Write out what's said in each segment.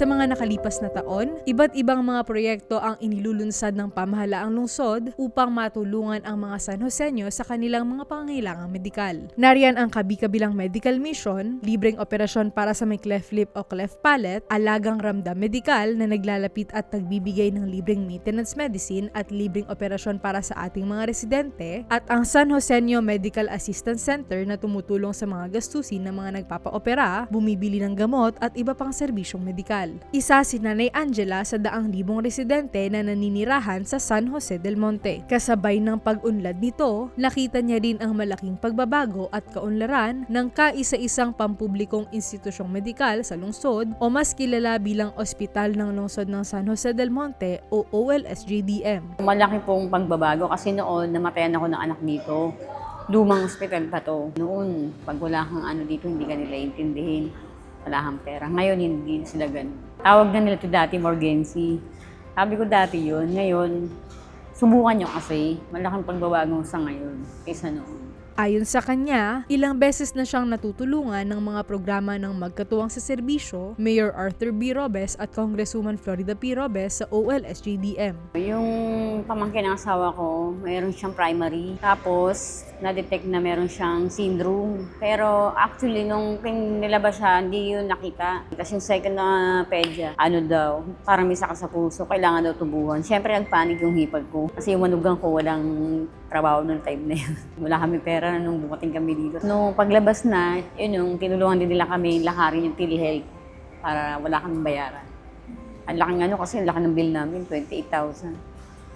Sa mga nakalipas na taon, iba't ibang mga proyekto ang inilulunsad ng pamahalaang lungsod upang matulungan ang mga San Joseño sa kanilang mga pangangailangang medikal. Nariyan ang kabi-kabilang medical mission, libreng operasyon para sa may cleft lip o cleft palate, alagang ramdam medikal na naglalapit at nagbibigay ng libreng maintenance medicine at libreng operasyon para sa ating mga residente, at ang San Joseño Medical Assistance Center na tumutulong sa mga gastusin ng mga nagpapaopera, bumibili ng gamot at iba pang serbisyong medikal. Isa si Nanay Angela sa daang libong residente na naninirahan sa San Jose del Monte. Kasabay ng pag-unlad nito, nakita niya rin ang malaking pagbabago at kaunlaran ng kaisa-isang pampublikong institusyong medikal sa lungsod o mas kilala bilang Ospital ng Lungsod ng San Jose del Monte o OLSJDM. Malaki pong pagbabago kasi noon namatayan ako ng anak dito. Lumang ospital pa to. Noon, pag wala kang ano dito, hindi ka nila intindihin. Wala kang pera. Ngayon, hindi sila ganun. Tawag na nila ito dati emergency. Sabi ko dati yun. Ngayon, subukan nyo kasi. Malaking pagbabago sa ngayon kaysa noon. Ayon sa kanya, ilang beses na siyang natutulungan ng mga programa ng magkatuwang sa serbisyo, Mayor Arthur B. Robes at Congresswoman Florida P. Robes sa OLSJDM. Yung pamangkin ng asawa ko, mayroon siyang primary. Tapos, na-detect na meron siyang syndrome. Pero actually, nung nilabas siya, hindi yun nakita. Kasi yung second na pedya, ano daw, parang may sakit sa puso, kailangan daw tubuhan. Siyempre, nagpanik yung hipag ko. Kasi yung manugang ko, walang trabaho nung time na yun. Wala kami pera nung bumating kami dito. Nung paglabas na, yun yung tinulungan din nila kami lakarin yung telehealth para wala kami bayaran. Ang laking ano kasi, ang laki ng bill namin, 28,000.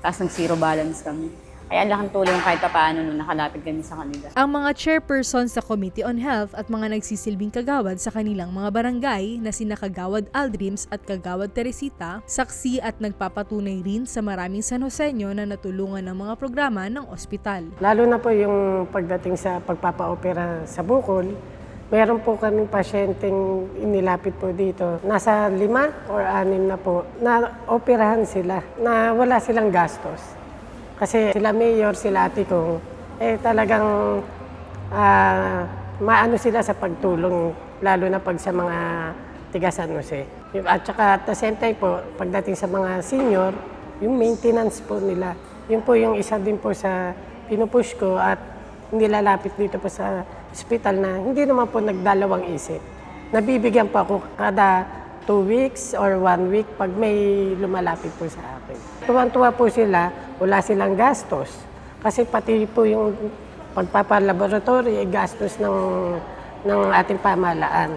Tapos nag zero balance kami. Kaya ang laking tulong kahit pa paano nung nakalapit kami sa kanila. Ang mga chairperson sa Committee on Health at mga nagsisilbing kagawad sa kanilang mga barangay na sina Kagawad Aldrims at Kagawad Teresita, saksi at nagpapatunay rin sa maraming San Joseño na natulungan ng mga programa ng ospital. Lalo na po yung pagdating sa pagpapaopera sa Bukol, meron po kaming pasyenteng inilapit po dito. Nasa lima or anim na po na operahan sila na wala silang gastos. Kasi sila mayor, sila ate ko, eh talagang ah, maano sila sa pagtulong, lalo na pag sa mga tiga San Jose. At saka at the same time po, pagdating sa mga senior, yung maintenance po nila, yun po yung isa din po sa pinupush ko at nilalapit dito po sa hospital na hindi naman po nagdalawang isip. Nabibigyan po ako kada two weeks or one week pag may lumalapit po sa akin. Tuwan-tuwa po sila, wala silang gastos. Kasi pati po yung pagpapalaboratory, eh, gastos ng, ng ating pamahalaan.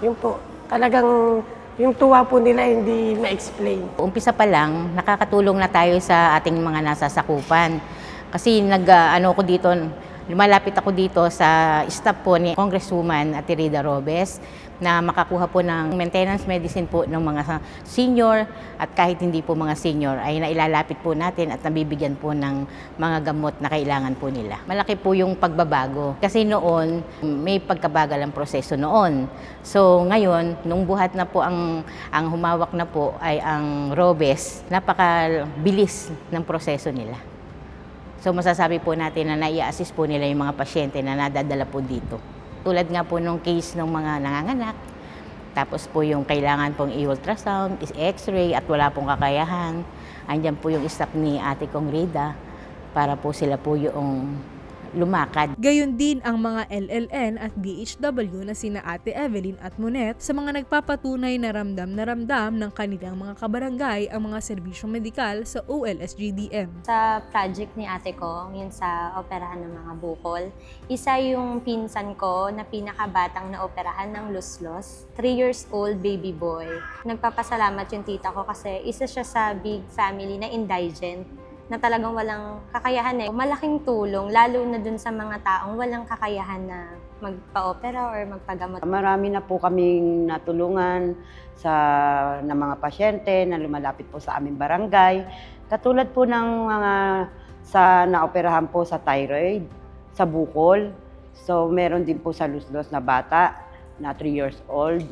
Yun po, talagang yung tuwa po nila hindi ma-explain. Umpisa pa lang, nakakatulong na tayo sa ating mga nasasakupan. Kasi nag, ah, ano ko dito, lumalapit ako dito sa staff po ni Congresswoman Atirida Robes na makakuha po ng maintenance medicine po ng mga senior at kahit hindi po mga senior ay nailalapit po natin at nabibigyan po ng mga gamot na kailangan po nila. Malaki po yung pagbabago kasi noon may pagkabagal ang proseso noon. So ngayon, nung buhat na po ang ang humawak na po ay ang Robes, napakabilis ng proseso nila. So masasabi po natin na nai-assist po nila yung mga pasyente na nadadala po dito. Tulad nga po nung case ng mga nanganganak, tapos po yung kailangan pong i-ultrasound, is x-ray at wala pong kakayahan. Andyan po yung staff ni Ate Kong Rida para po sila po yung lumakad. Gayon din ang mga LLN at DHW na sina Ate Evelyn at Monet sa mga nagpapatunay na ramdam na ramdam ng kanilang mga kabarangay ang mga serbisyong medikal sa OLSGDM. Sa project ni ate ko, yun sa operahan ng mga bukol, isa yung pinsan ko na pinakabatang na operahan ng luslos, 3 years old baby boy. Nagpapasalamat yung tita ko kasi isa siya sa big family na indigent na talagang walang kakayahan eh. Malaking tulong, lalo na dun sa mga taong walang kakayahan na magpa-opera or magpagamot. Marami na po kaming natulungan sa ng mga pasyente na lumalapit po sa aming barangay. Katulad po ng mga sa naoperahan po sa thyroid, sa bukol. So meron din po sa luslos na bata na 3 years old.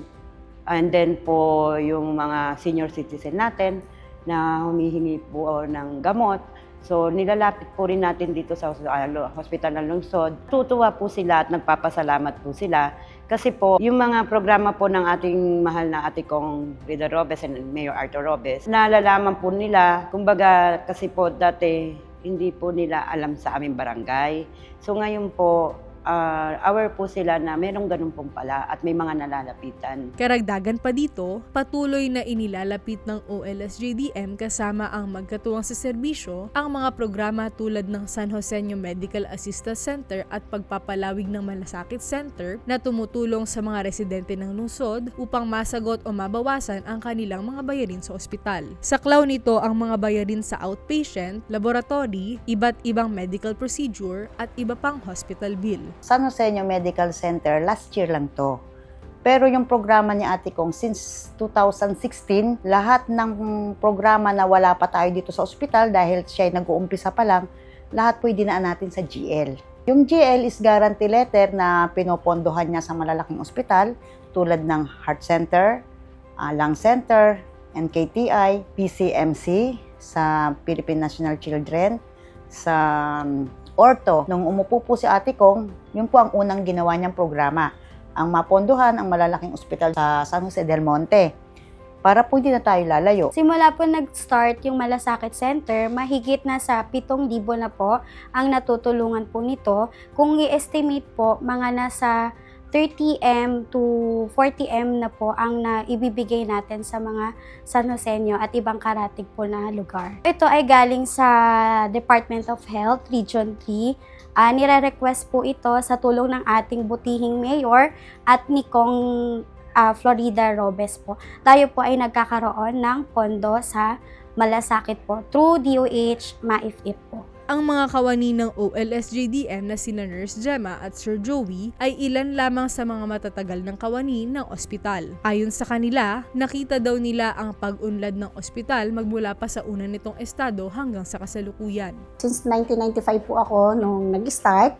And then po yung mga senior citizen natin na humihingi po ng gamot So nilalapit po rin natin dito sa uh, Hospital ng Lungsod. Tutuwa po sila at nagpapasalamat po sila kasi po yung mga programa po ng ating mahal na ate kong Rida Robes and Mayor Arthur Robes, nalalaman po nila, kumbaga kasi po dati hindi po nila alam sa aming barangay. So ngayon po, ah, aware po sila na merong ganun pong pala at may mga nalalapitan. Karagdagan pa dito, patuloy na inilalapit ng OLSJDM kasama ang magkatuwang sa serbisyo ang mga programa tulad ng San Joseño Medical Assistance Center at pagpapalawig ng Malasakit Center na tumutulong sa mga residente ng lungsod upang masagot o mabawasan ang kanilang mga bayarin sa ospital. Saklaw nito ang mga bayarin sa outpatient, laboratory, iba't ibang medical procedure at iba pang hospital bill. San Joseño Medical Center, last year lang to. Pero yung programa ni ate kong since 2016, lahat ng programa na wala pa tayo dito sa ospital dahil siya ay nag-uumpisa pa lang, lahat po dinaan natin sa GL. Yung GL is guarantee letter na pinopondohan niya sa malalaking ospital tulad ng Heart Center, ah, Lung Center, NKTI, PCMC, sa Philippine National Children, sa um, Orto. Nung umupo po si ate kong, yun po ang unang ginawa niyang programa. Ang mapondohan ang malalaking ospital sa San Jose del Monte. Para po hindi na tayo lalayo. Simula po nag-start yung Malasakit Center, mahigit na sa 7,000 na po ang natutulungan po nito. Kung i-estimate po, mga nasa 30M to 40M na po ang naibibigay natin sa mga San Joseño at ibang karatig po na lugar. Ito ay galing sa Department of Health, Region 3. Ah, nire-request po ito sa tulong ng ating butihing mayor at ni Kong ah, Florida Robes po. Tayo po ay nagkakaroon ng pondo sa malasakit po through DOH MAIFIP po. Ang mga kawani ng OLSJDM na sina Nurse Gemma at Sir Joey ay ilan lamang sa mga matatagal ng kawani ng ospital. Ayon sa kanila, nakita daw nila ang pag-unlad ng ospital magmula pa sa una nitong estado hanggang sa kasalukuyan. Since 1995 po ako nung nag-start.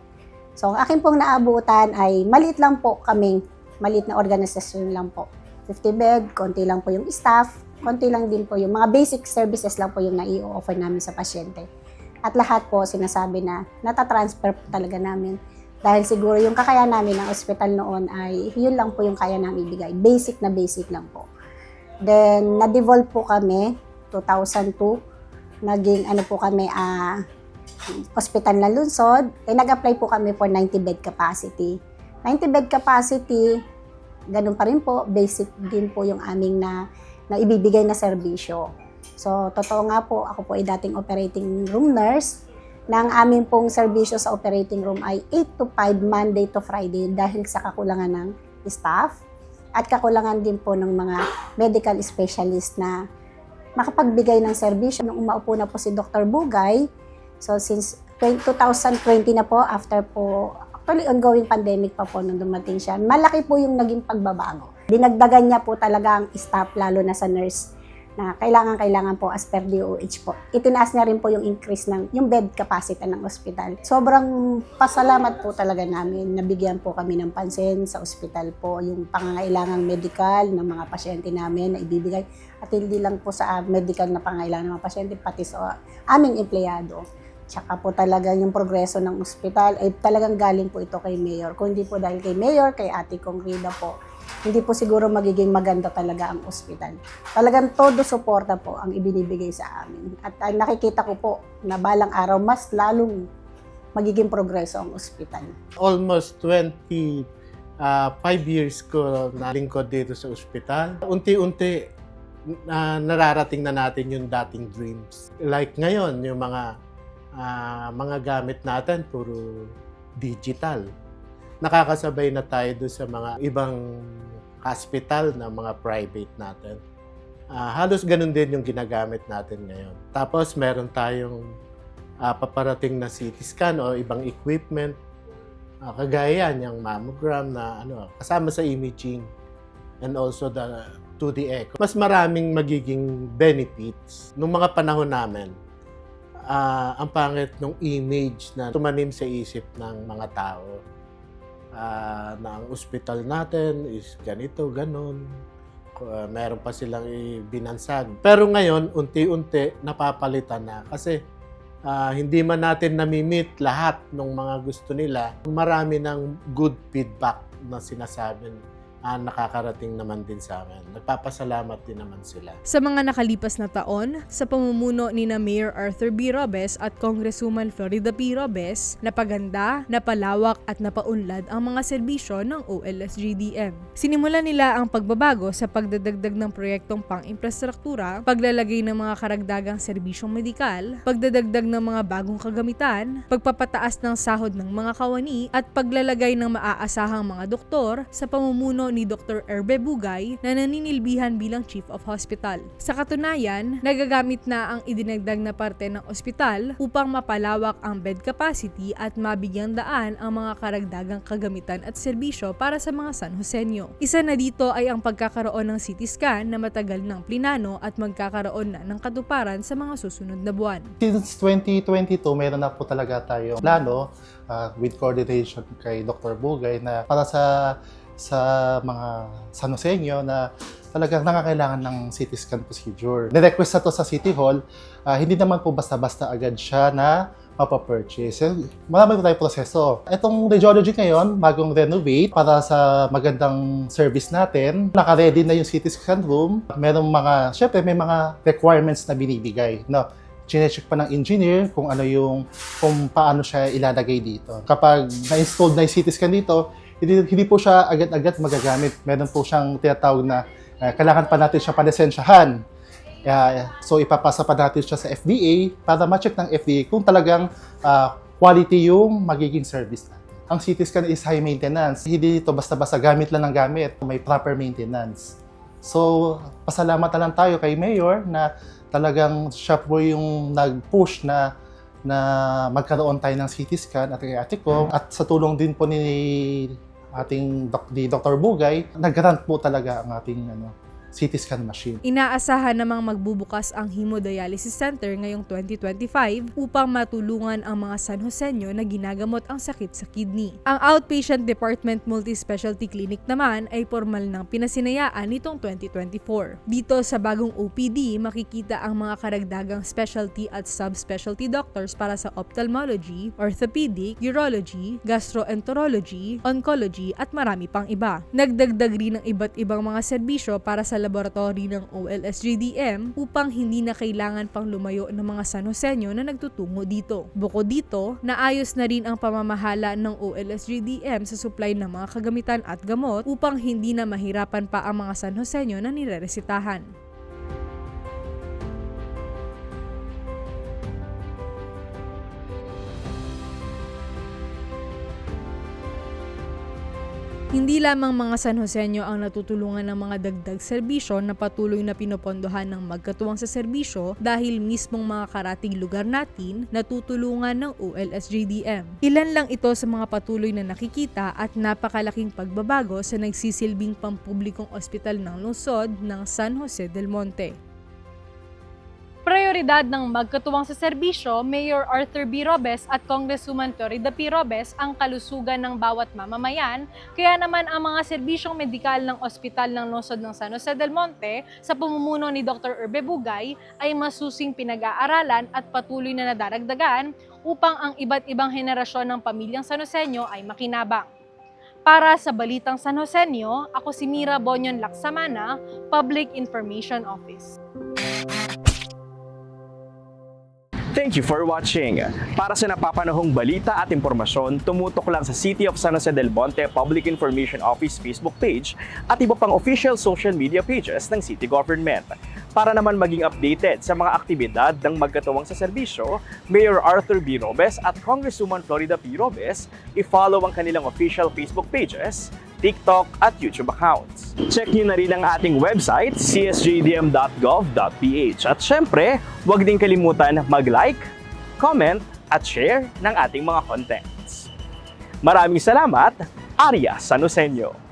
So, ang akin pong naabutan ay maliit lang po kaming, maliit na organisasyon lang po. 50 bed, konti lang po yung staff, konti lang din po yung mga basic services lang po yung nai-offer namin sa pasyente. At lahat po sinasabi na natatransfer po talaga namin. Dahil siguro yung kakaya namin ng ospital noon ay yun lang po yung kaya namin ibigay. Basic na basic lang po. Then, na-devolve po kami 2002. Naging ano po kami, ah, hospital na lungsod. Eh, nag-apply po kami for 90 bed capacity. 90 bed capacity, ganun pa rin po, basic din po yung aming na, na ibibigay na serbisyo. So, totoo nga po, ako po ay dating operating room nurse. Na ang amin pong serbisyo sa operating room ay 8 to 5 Monday to Friday dahil sa kakulangan ng staff at kakulangan din po ng mga medical specialist na makapagbigay ng serbisyo. Nung umaupo na po si Dr. Bugay, so since 20 2020 na po, after po, actually ongoing pandemic pa po nung dumating siya, malaki po yung naging pagbabago. Dinagdagan niya po talaga ang staff, lalo na sa nurse na kailangan-kailangan po as per DOH po. Itinaas niya rin po yung increase ng yung bed capacity ng ospital. Sobrang pasalamat po talaga namin. Nabigyan po kami ng pansin sa ospital po yung pangangailangang medical ng mga pasyente namin na ibibigay. At hindi lang po sa medical na pangangailangan ng mga pasyente, pati sa aming empleyado. Tsaka po talaga yung progreso ng ospital ay talagang galing po ito kay Mayor. Kung hindi po dahil kay Mayor, kay Ate Kong Rida po, hindi po siguro magiging maganda talaga ang ospital. Talagang todo suporta po ang ibinibigay sa amin. At ay, nakikita ko po na balang araw mas lalong magiging progreso ang ospital. almost 25 years ko na lingkod dito sa ospital. Unti-unti na nararating na natin yung dating dreams. Like ngayon, yung mga ah, mga gamit natin puro digital. Nakakasabay na tayo doon sa mga ibang hospital na mga private natin. Ah, halos ganun din yung ginagamit natin ngayon. Tapos meron tayong ah, paparating na CT scan o ibang equipment Ah, kagaya yan, yung mammogram na ano, kasama sa imaging and also the 2D echo. Mas maraming magiging benefits. Nung mga panahon namin, ah, ang pangit ng image na tumanim sa isip ng mga tao ah, na ang ospital natin is ganito, ganon. Uh, meron pa silang ibinansag. Pero ngayon, unti-unti napapalitan na kasi Ah, hindi man natin namimit lahat ng mga gusto nila, marami ng good feedback na sinasabi ah, nakakarating naman din sa amin. Nagpapasalamat din naman sila. Sa mga nakalipas na taon, sa pamumuno ni na Mayor Arthur B. Robes at Congresswoman Florida P. Robes, napaganda, napalawak at napaunlad ang mga serbisyo ng OLSGDM. Sinimulan nila ang pagbabago sa pagdadagdag ng proyektong pang-infrastruktura, paglalagay ng mga karagdagang serbisyong medikal, pagdadagdag ng mga bagong kagamitan, pagpapataas ng sahod ng mga kawani at paglalagay ng maaasahang mga doktor sa pamumuno ni Dr. Erbe Bugay na naninilbihan bilang Chief of Hospital. Sa katunayan, nagagamit na ang idinagdag na parte ng ospital upang mapalawak ang bed capacity at mabigyang daan ang mga karagdagang kagamitan at serbisyo para sa mga San Joseño. Isa na dito ay ang pagkakaroon ng CT scan na matagal ng plinano at magkakaroon na ng katuparan sa mga susunod na buwan. Since 2022, meron na po talaga tayong plano uh, with coordination kay Dr. Bugay na para sa sa mga San Joseño na talagang nangakailangan ng CT scan procedure. Nirequest na to sa City Hall, ah, hindi naman po basta-basta agad siya na mapapurchase. Eh, Marami po tayong proseso. Itong radiology ngayon, bagong renovate para sa magandang service natin. Naka-ready na yung CT scan room. Merong mga, syempre may mga requirements na binibigay. No? Chinecheck pa ng engineer kung ano yung, kung paano siya ilalagay dito. Kapag na-installed na yung CT scan dito, hindi, hindi po siya agad-agad magagamit. Meron po siyang tinatawag na uh, kailangan pa natin siya panesensyahan. Uh, so ipapasa pa natin siya sa FDA para ma-check ng FDA kung talagang uh, quality yung magiging service natin. Ang CT scan is high maintenance. Hindi ito basta-basta gamit lang ng gamit. May proper maintenance. So, pasalamat na lang tayo kay Mayor na talagang siya po yung nag-push na na magkaroon tayo ng CT scan at Ate Kong at sa tulong din po ni ating doc, ni Dr. Bugay, nag-grant po talaga ang ating ano, CT scan machine. Inaasahan namang magbubukas ang Hemodialysis Center ngayong 2025 upang matulungan ang mga San Joseño na ginagamot ang sakit sa kidney. Ang Outpatient Department Multispecialty Clinic naman ay formal ng pinasinayaan nitong 2024. Dito sa bagong OPD, makikita ang mga karagdagang specialty at subspecialty doctors para sa ophthalmology, orthopedic, urology, gastroenterology, oncology at marami pang iba. Nagdagdag rin ng iba't ibang mga serbisyo para sa laboratory ng OLSGDM upang hindi na kailangan pang lumayo ng mga San Joseño na nagtutungo dito. Bukod dito, naayos na rin ang pamamahala ng OLSGDM sa supply ng mga kagamitan at gamot upang hindi na mahirapan pa ang mga San Joseño na nireresitahan. Hindi lamang mga San Joseño ang natutulungan ng mga dagdag serbisyo na patuloy na pinopondohan ng magkatuwang sa serbisyo dahil mismong mga karating lugar natin natutulungan ng OLSGDM. Ilan lang ito sa mga patuloy na nakikita at napakalaking pagbabago sa nagsisilbing pampublikong ospital ng lungsod ng San Jose del Monte. Prioridad ng magkatuwang sa serbisyo, Mayor Arthur B. Robes at Congresswoman Florida P. Robes ang kalusugan ng bawat mamamayan, kaya naman ang mga serbisyong medikal ng ospital ng lungsod ng San Jose del Monte sa pamumuno ni Dr. Urbe Bugay ay masusing pinag-aaralan at patuloy na nadaragdagan upang ang iba't ibang henerasyon ng pamilyang San Joseño ay makinabang. Para sa Balitang San Joseño, ako si Mira Bonyon Laksamana, Public Information Office. Thank you for watching. Para sa napapanahong balita at impormasyon, tumutok lang sa City of San Jose del Monte Public Information Office Facebook page at iba pang official social media pages ng city government. Para naman maging updated sa mga aktibidad ng magkatuwang sa serbisyo, Mayor Arthur B. Robes at Congresswoman Florida P. Robes, i-follow ang kanilang official Facebook pages, TikTok at YouTube accounts. Check nyo na rin ang ating website, csjdm.gov.ph. At syempre, huwag din kalimutan mag-like, comment, at share ng ating mga contents. Maraming salamat, Arya Sanusenyo.